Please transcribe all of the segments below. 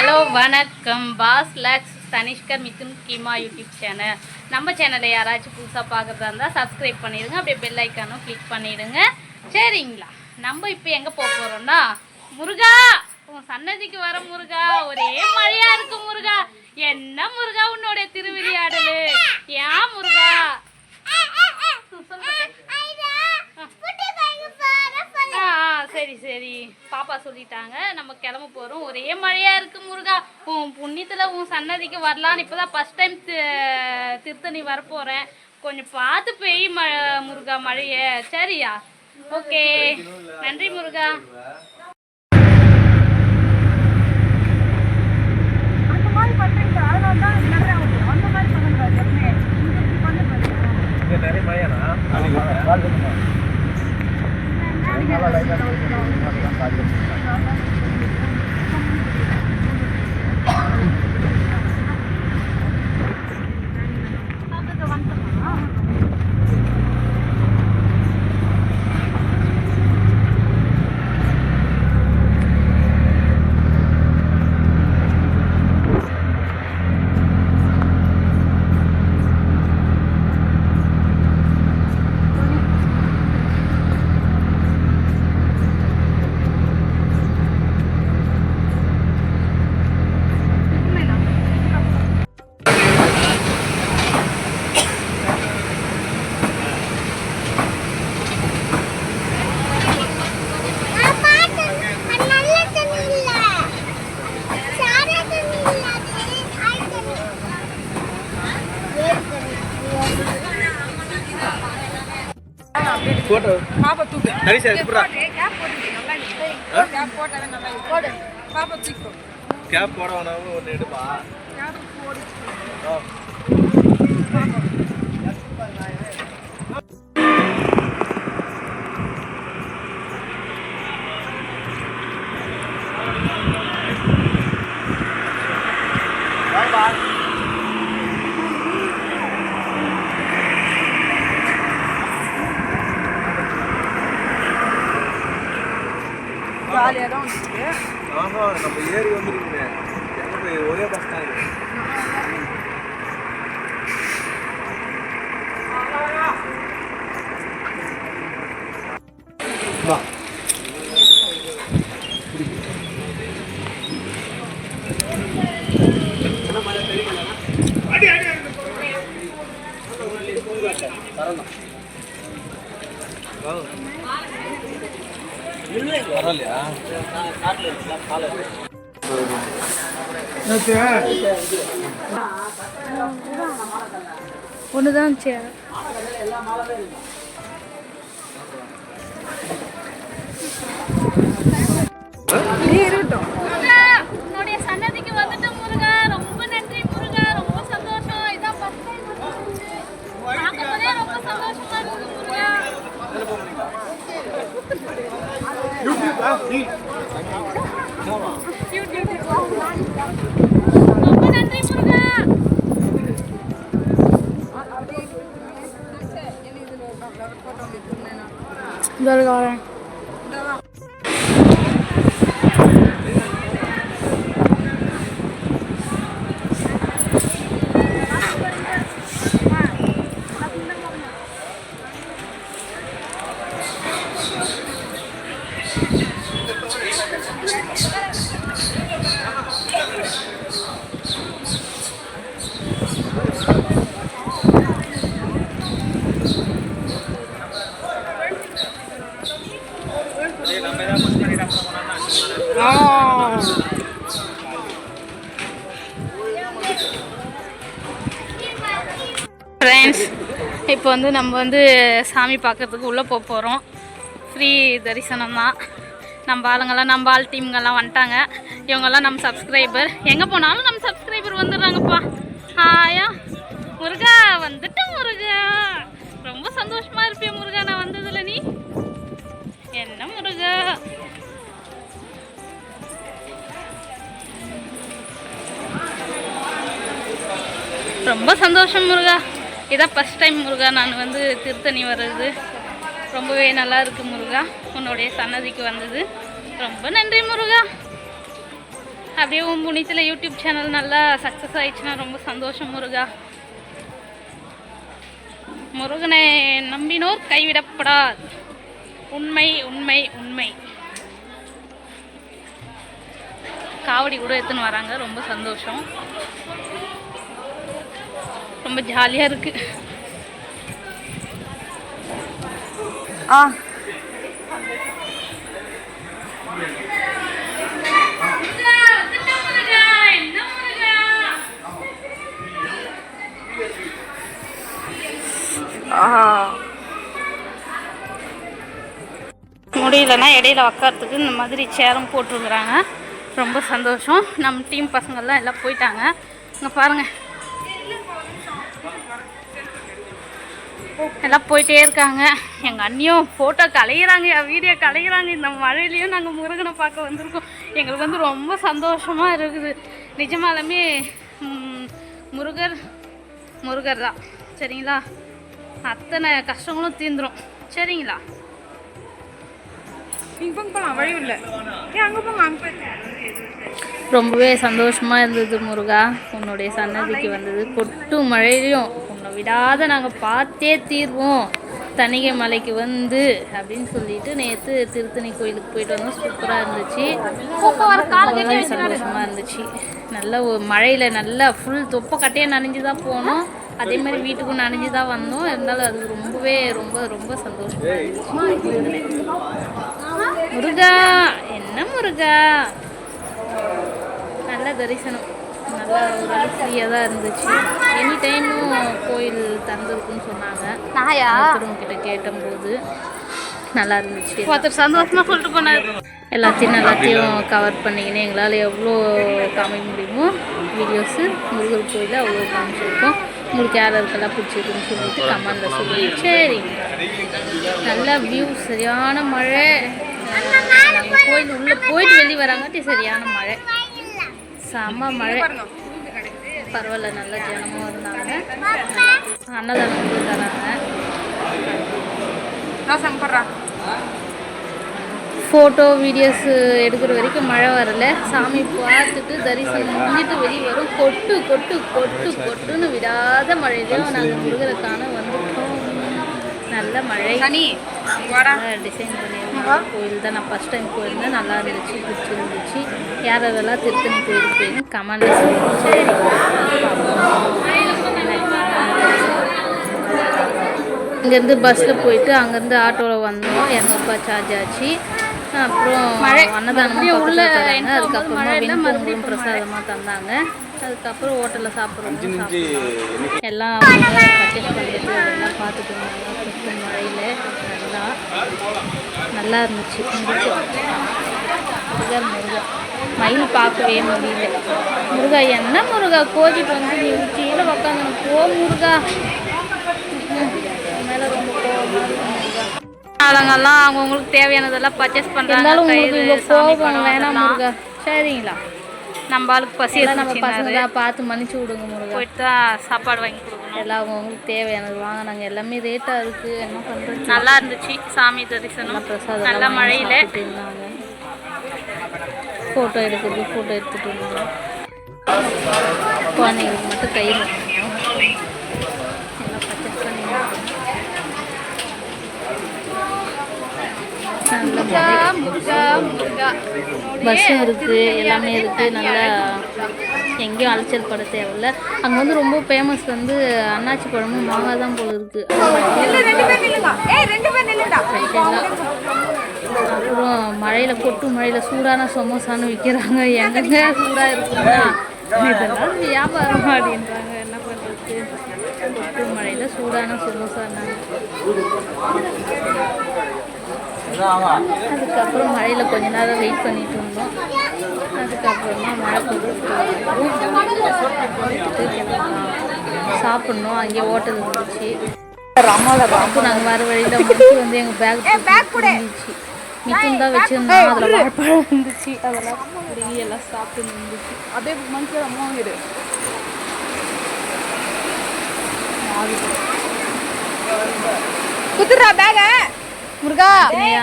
Hello வணக்கம். Boss லக்ஸ் தனிஷ்கர் மிதுன் கீமா யூடியூப் சேனல். நம்ம சேனலை யாராச்சும் புதுசாக பார்க்குறதா இருந்தால் சப்ஸ்கிரைப் பண்ணிடுங்க. அப்படியே பெல் ஐக்கானும் கிளிக் பண்ணிடுங்க. சரிங்களா? நம்ம இப்போ எங்கே போக போகிறோம்னா முருகா! உன் சன்னதிக்கு வர முருகா! ஒரே மழையாக இருக்கு முருகா! என்ன முருகா உன்னோட திருவிளையாடலு ஏன் முருகா? சொல்லு. சரி சரி. பாப்பா சொல்லிட்டாங்க. நம்ம கிளம்ப போகிறோம் ஒரே மழையாக இருக்கு முருகா. உன் புண்ணியத்தில் உன் சன்னதிக்கு வரலான்னு இப்போ தான் ஃபஸ்ட் டைம் திருத்தணி வரப்போகிறேன் கொஞ்சம் பார்த்து பெய் ம முருகா மழையை. சரியா? ஓகே. நன்றி முருகா. நிறைய ஆகுது அந்த மாதிரி பண்ணுங்க எப்பவுமே இங்க பண்ண இங்க நிறைய மழையாண்ணா தூக்கு சரி புறா. கேப் போட்டு நல்லா இருக்கு. கேப் போட்டாவே நல்லா இருக்கு. போடு பாப்பா தூக்கு கேப் போட வேணாம ஒன்று எடுப்பா. கேப் போடு. ஜாலியாக தான் வந்துருக்கு ஆஹா நம்ம ஏறி வந்துருக்குங்க ஒரே பஸ் தான் இது. வா. பரவாயில்லையா ஒன்று தான் ரொம்ப வந்து நம்ம வந்து சாமி பார்க்கறதுக்கு உள்ளே போக போகிறோம். ஃப்ரீ தரிசனம் தான். நம்ம ஆளுங்கெல்லாம் நம்ம ஆள் டீம்கெல்லாம் வந்துட்டாங்க. இவங்கெல்லாம் நம்ம சப்ஸ்கிரைபர் எங்கே போனாலும் நம்ம சப்ஸ்கிரைபர் வந்துடுறாங்கப்பா. ஆயா முருகா வந்துட்டேன் முருகா. ரொம்ப சந்தோஷமாக இருப்பியா முருகா நான் வந்ததில்ல நீ. என்ன முருகா? ரொம்ப சந்தோஷம் முருகா. இதான் ஃபஸ்ட் டைம் முருகா நான் வந்து திருத்தணி வர்றது. ரொம்பவே நல்லா இருக்கு முருகா. உன்னுடைய சன்னதிக்கு வந்தது. ரொம்ப நன்றி முருகா. அப்படியே உன் புனித்தில் யூடியூப் சேனல் நல்லா சக்ஸஸ் ஆயிடுச்சுன்னா ரொம்ப சந்தோஷம் முருகா. முருகனை நம்பினோர் கைவிடப்படாது. உண்மை உண்மை உண்மை. காவடி கூட எடுத்துன்னு வராங்க. ரொம்ப சந்தோஷம். ரொம்ப ஜாலியாக இருக்குது ஆ. முடியலன்னா இடையில உக்காரத்துக்கு இந்த மாதிரி சேரும் போட்டிருக்குறாங்க. ரொம்ப சந்தோஷம். நம்ம டீம் பசங்கள்லாம் எல்லாம் போயிட்டாங்க. இங்கே பாருங்க. எல்லாம் போயிட்டே இருக்காங்க. எங்கள் அண்ணியும் ஃபோட்டோ கலையிறாங்க வீடியோ கலையிறாங்க. இந்த மழையிலையும் நாங்கள் முருகனை பார்க்க வந்திருக்கோம். எங்களுக்கு வந்து ரொம்ப சந்தோஷமாக இருக்குது. நிஜமாலுமே முருகர் முருகர் தான். சரிங்களா? அத்தனை கஷ்டங்களும் தீந்துரும். சரிங்களா? ரொம்பவே சந்தோஷமாக இருந்தது முருகா. உன்னுடைய சன்னதிக்கு வந்தது. கொட்டு மழையிலையும் நாங்கள் விடாத நாங்கள் பார்த்தே தீர்வோம். தணிகை மலைக்கு வந்து அப்படின்னு சொல்லிட்டு நேற்று திருத்தணி கோயிலுக்கு போயிட்டு வந்தோம். சூப்பராக இருந்துச்சு. சந்தோஷமாக இருந்துச்சு. நல்ல ஒரு மழையில் நல்லா ஃபுல் தொப்பை கட்டையை நனைஞ்சு தான் போனோம். அதே மாதிரி வீட்டுக்கும் நனைஞ்சு தான் வந்தோம். இருந்தாலும் அது ரொம்பவே ரொம்ப ரொம்ப சந்தோஷமாக இருந்துச்சு. முருகா என்ன முருகா? நல்ல தரிசனம். நல்லா ஃப்ரீயாக தான் இருந்துச்சு. எனி டைமும் கோயில் திறந்துருக்குன்னு சொன்னாங்க. நாயா? கிட்ட கேட்டபோது நல்லா இருந்துச்சு. ஒருத்தர் சந்தோஷமாக சொல்லிட்டு போனார். எல்லாத்தையும் எல்லாத்தையும் கவர் பண்ணிக்கினே எங்களால் எவ்வளோ காமிக்க முடியுமோ வீடியோஸு முருகர் கோயிலில் அவ்வளோ காமிச்சிருக்கோம். உங்களுக்கு யார் யாருக்கெல்லாம் பிடிச்சிருக்குன்னு சொல்லிட்டு கமெண்டில் சொல்லுங்கள் சரி. நல்ல வியூ சரியான மழை. நாங்கள் கோயில் உள்ளே போயிட்டு வெளியே வராங்காட்டி சரியான மழை. செம்ம மழை. பரவாயில்ல நல்ல ஜனமும் இருந்தாங்க அன்னதானம் சங்கப்படுறா ஃபோட்டோ வீடியோஸ் எடுக்கிற வரைக்கும் மழை வரல. சாமி பார்த்துட்டு தரிசனம் முடிஞ்சிட்டு வெளியே வரும். கொட்டு கொட்டு கொட்டு கொட்டுன்னு விடாத மழையிலையும் நாங்கள் முருகரை காண வந்துட்டோம். நல்ல மழை. டிசைன் பண்ணியிருந்தாங்க. கோயில் தான் நான் ஃபஸ்ட் டைம் போயிருந்தேன். நல்லா இருந்துச்சு பிடிச்சிருந்துச்சு. யார் யாரெல்லாம் திருத்தணி போயிருந்து கமெண்ட்ல இங்கேருந்து பஸ்ஸில் போயிட்டு அங்கேருந்து ஆட்டோவில் வந்தோம். இரநூறுபா சார்ஜ் ஆச்சு. அப்புறம் அன்னதானமும் உள்ள அதுக்கப்புறமா வெண்பொங்கலும் பிரசாதமாக தந்தாங்க. அதுக்கப்புறம் ஹோட்டலில் சாப்பிட்றோம் எல்லாம் பர்ச்சேஸ் பண்ணிட்டு அதெல்லாம் பார்த்துட்டு இருந்தாங்க. மழையில் நல்லா நல்லா இருந்துச்சு. முருகா முருகா. மயில் பார்க்கவே முடியல. முருகா என்ன முருகா? கோச்சிட்டு வந்து நீ உச்சியில் உட்காந்து போ முருகா மேலே ரொம்ப கோவமா இருக்கு முருகா ஆளுங்கெல்லாம் அவங்கவுங்களுக்கு தேவையானதெல்லாம் பர்ச்சேஸ் பண்ணுறாங்க வேணாம் முருகா. சரிங்களா? நம்ம ஆளுக்கு பசி நம்ம பசங்க பார்த்து மன்னிச்சு விடுங்க முருகா. போயிட்டு தான் சாப்பாடு வாங்கி கொடுக்கணும். எல்லாம் அவங்கவுங்களுக்கு தேவையானது வாங்கினாங்க. எல்லாமே ரேட்டாக இருக்குது என்ன பண்ணுறது நல்லா இருந்துச்சு. சாமி தரிசனம். பிரசாதம் நல்ல மழையில். இருந்தாங்க. ஃபோட்டோ எடுக்கிறது ஃபோட்டோ எடுத்துகிட்டு இருந்தாங்க. குழந்தைங்களுக்கு மட்டும் கையில் எல்லாம் பர்ச்சேஸ் பண்ணியிருந்தாங்க பஸ்ஸும் இருக்குது எல்லாமே இருக்குது நல்லா எங்கேயும் அலைச்சல் பட தேவையில்ல. அங்கே வந்து ரொம்ப ஃபேமஸ் வந்து அன்னாச்சி பழமும் மாங்காய் தான் இருக்குது அப்புறம் மழையில் கொட்டு மழையில் சூடான சமோசான்னு விற்கிறாங்க எங்கெங்க சூடாக இருக்குன்னா? இதெல்லாம் வியாபாரம் அப்படின்றாங்க. என்ன பண்ணுறது கொட்டு மழையில் சூடான சமோசான்னு அதுக்கப்புறம் மழையில் கொஞ்ச நேரம் வெயிட் பண்ணிட்டு இருந்தோம். அதுக்கப்புறமா மழை கொடுத்துட்டு சாப்பிட்ணும். அங்கேயே ஹோட்டல் இருந்துச்சு. அப்போ நாங்கள் வர வழியில் முடிச்சு வந்து எங்கள் பேக் இருந்துச்சு மிச்சம் தான் வச்சுருந்தோம் அதில் வாழைப்பழம் இருந்துச்சு. அதெல்லாம் பிடிங்கி எல்லாம் சாப்பிட்டு இருந்துச்சு அப்படியே மனசுல அம்மா இரு குத்துறா பேக முருகா. ஆஞ்சநேயா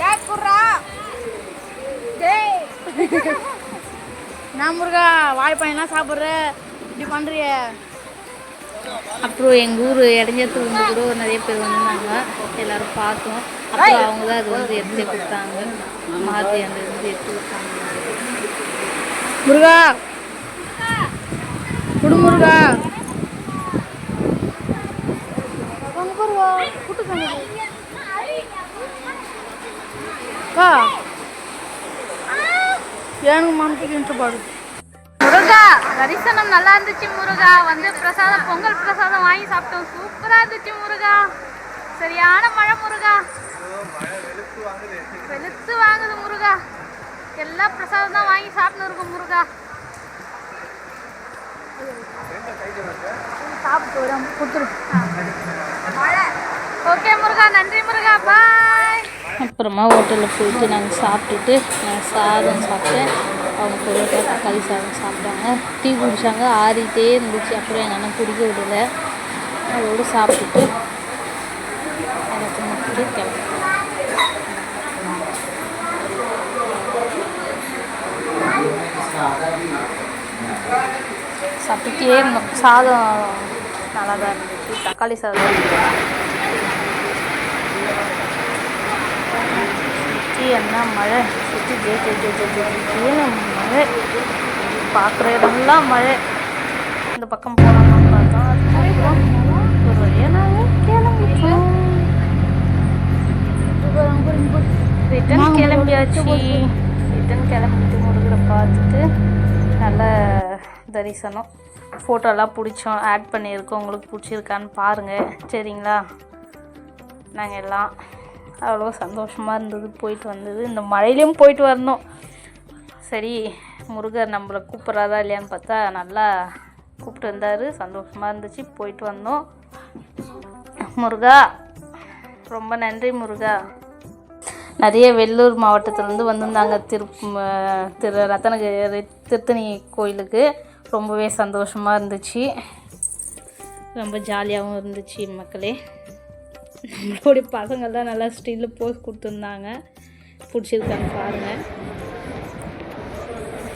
பேக் குடுறா டேய். நான் முருகா வாழைப்பழம்லாம் சாப்பிட்ற? இப்படி பண்ணுறிய அப்புறம் எங்கள் ஊர் இடைஞ்சத்து வந்து கூட நிறைய பேர் வந்திருந்தாங்க. எல்லாரும் பார்த்தோம். அப்புறம் அவங்க தான் அது வந்து எடுத்து கொடுத்தாங்க. மாற்றி அந்த வந்து எடுத்து கொடுத்தாங்க. முருகா. குடு முருகா வாங்க பாருவா கூட்டு அக்கா எனக்கு மனசுக்கு முருகா தரிசனம் நல்லா இருந்துச்சு முருகா. வந்து பிரசாதம் பொங்கல் பிரசாதம் வாங்கி சாப்பிட்டோம். சூப்பரா இருந்துச்சு முருகா. சரியான மழை முருகா. வெளுத்து வாங்குது முருகா. எல்லா பிரசாதம் தான் வாங்கி சாப்பிட்டு இருக்கோம் முருகா. சாப்பிட்டு வரோம். கொடுத்துருக்கோம் ஓகே முருகா நன்றி முருகா. பாய் அப்புறமா ஹோட்டலில் போயிட்டு நாங்கள் சாப்பிட்டுட்டு நாங்கள் சாதம் சாப்பிட்டேன். அவங்க பொருட்கள் தக்காளி சாதம் சாப்பிட்டாங்க. டீ குடித்தாங்க ஆறிட்டே இருந்துச்சு. அப்புறம் எங்கள் அண்ணன் குடிக்க விடல. அதோடு சாப்பிட்டுட்டு எனக்கு முடிச்சுட்டு கிளம்பி சாப்பிட்டுட்டே இருந்தோம். சாதம் நல்லா தான் இருந்துச்சு. தக்காளி சாதம் சுற்றி என்ன மழை? சுற்றி ஜே ஜே ஜே ஜே ஜே மழை. பார்க்குற இடம்லாம் மழை. இந்த பக்கம் போகலாமான்னு பார்த்தோம் அதுக்கப்புறம் ஒரு வழியாக நாங்கள் கிளம்பிட்டோம் ரிட்டன் கிளம்பியாச்சு. ரிட்டன் கிளம்பிட்டு முருகரை பார்த்துட்டு நல்ல தரிசனம். ஃபோட்டோலாம் பிடிச்சோம் ஆட் பண்ணியிருக்கோம். உங்களுக்கு பிடிச்சிருக்கான்னு பாருங்கள் சரிங்களா? நாங்கள் எல்லாம் அவ்வளோ சந்தோஷமாக இருந்தது போயிட்டு வந்தது. இந்த மழையிலையும் போயிட்டு வரணும். சரி முருகர் நம்மளை கூப்பிட்றாரா இல்லையான்னு பார்த்தா நல்லா கூப்பிட்டு வந்தார். சந்தோஷமாக இருந்துச்சு போயிட்டு வந்தோம். முருகா ரொம்ப நன்றி முருகா. நிறைய வெள்ளூர் மாவட்டத்திலேருந்து வந்திருந்தாங்க திரு திரு ரத்தனகிரி திருத்தணி கோயிலுக்கு. ரொம்பவே சந்தோஷமாக இருந்துச்சு. ரொம்ப ஜாலியாகவும் இருந்துச்சு மக்களே. நம்மளுடைய பசங்கள்லாம் நல்லா ஸ்டில்லு போஸ் கொடுத்துருந்தாங்க. பிடிச்சிருக்கான்னு பாருங்கள்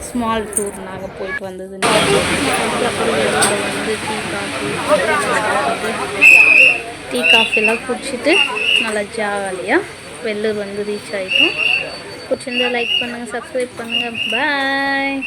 ஸ்மால் டூர் நாங்கள் போயிட்டு வந்தது. வெளியில் வந்து டீ காஃபி டீ காஃபிலாம் குடிச்சிட்டு நல்லா ஜாலியாக வெள்ளூர் வந்து ரீச் ஆகிட்டோம் பிடிச்சிருந்தா லைக் பண்ணுங்கள் சப்ஸ்கிரைப் பண்ணுங்கள் பாய்